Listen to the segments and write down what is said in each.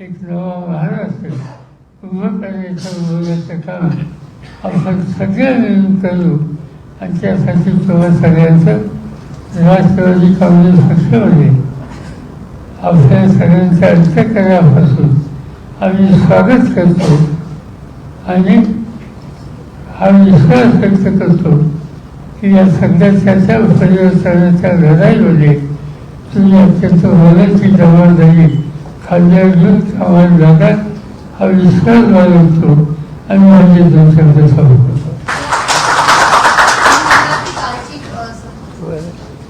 एक नवा महाराष्ट्र उभं करायचं उभं काम आपण सगळे मिळून करू. आणि त्यासाठी तुम्हा सगळ्यांचं राष्ट्रवादी काँग्रेस पक्षामध्ये. आपल्या सगळ्यांच्या अंतकरापासून आम्ही स्वागत करतो. आणि हा विश्वास व्यक्त करतो की या सगळ्याच्या परिवर्तनाच्या लढाईमध्ये तुम्ही अत्यंत मोलाची जबाबदारी घेऊन कामाला लागाल हा विश्वास बाळगतो आणि माझे दोन शब्द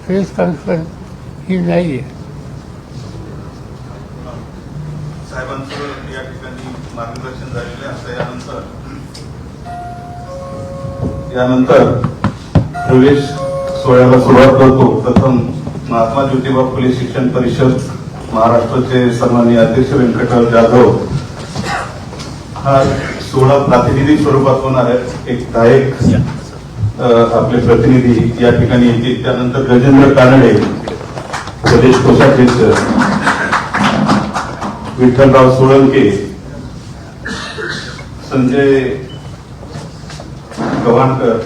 प्रेस कॉन्फरन्स ही नाही आहे. साहेबांचं या ठिकाणी मार्गदर्शन झालेले असं यानंतर यानंतर प्रवेश सोहळ्याला सुरुवात करतो. प्रथम महात्मा ज्योतिबा फुले शिक्षण परिषद महाराष्ट्राचे सन्माननीय अध्यक्ष व्यंकटराव जाधव हा सोहळा प्रातिनिधिक स्वरूपात होणार आहे एक गायक आपले प्रतिनिधी या ठिकाणी येतील. त्यानंतर गजेंद्र कानडे प्रदेश कोषाध्यक्ष. विठ्ठलराव सोळंके. संजय गव्हाणकर.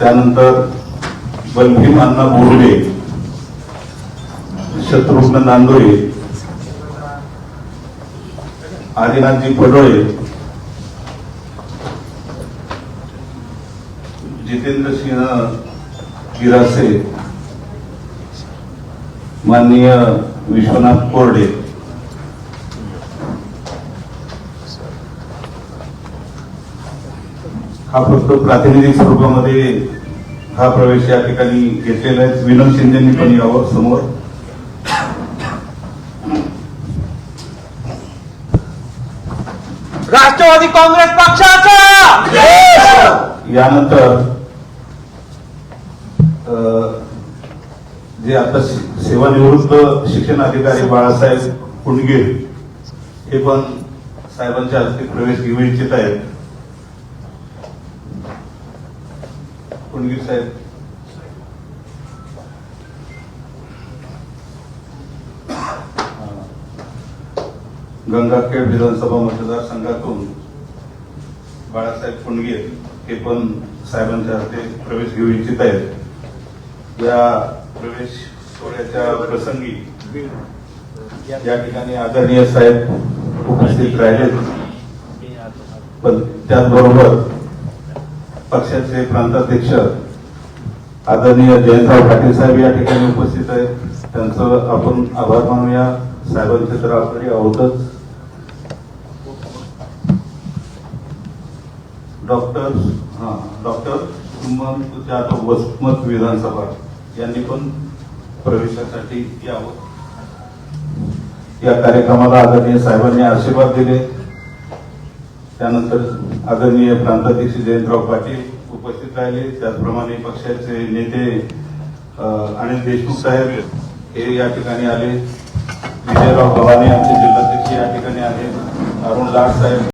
त्यानंतर बलभीम अण्णा बोर्डे शत्रुघ्न नांदोरे आदिनाथजी पडोळे जितेंद्र सिंह गिरासे माननीय विश्वनाथ कोरडे. हा फक्त प्रातिनिधिक स्वरूपामध्ये हा प्रवेश या ठिकाणी घेतलेला आहे. विनोद शिंदेनी पण यावं समोर. राष्ट्रवादी काँग्रेस पक्षाचा! यानंतर जे आता सेवानिवृत्त शिक्षण अधिकारी बाळासाहेब कुंडगे हे पण साहेबांच्या हस्ते प्रवेश घेऊ इच्छित आहेत. कुंडगीर साहेब गंगाखेड विधानसभा मतदारसंघातून बाळासाहेब कुंडगे हे पण साहेबांच्या हस्ते प्रवेश घेऊ इच्छित आहेत. या प्रवेश सोहळ्याच्या प्रसंगी या ठिकाणी आदरणीय साहेब उपस्थित राहिले पण त्याचबरोबर पक्षाचे प्रांताध्यक्ष आदरणीय जयंतराव पाटील साहेब या ठिकाणी उपस्थित आहेत. त्यांचं आपण आभार मानूया. साहेबांचे तर आपली आहोतच डॉक्टर हा डॉक्टर सुमंत जाधव वसमत विधानसभा यांनी पण प्रवेशासाठी यावं. या कार्यक्रमाला आदरणीय साहेबांनी आशीर्वाद दिले. त्यानंतर आदरणीय प्रांताध्यक्ष जयंतराव पाटील उपस्थित राहिले. त्याचप्रमाणे पक्षाचे नेते अनिल देशमुख साहेब हे या ठिकाणी आले. विजयराव गव्हाणे आमचे जिल्हाध्यक्ष या ठिकाणी आहेत. अरुण लाड साहेब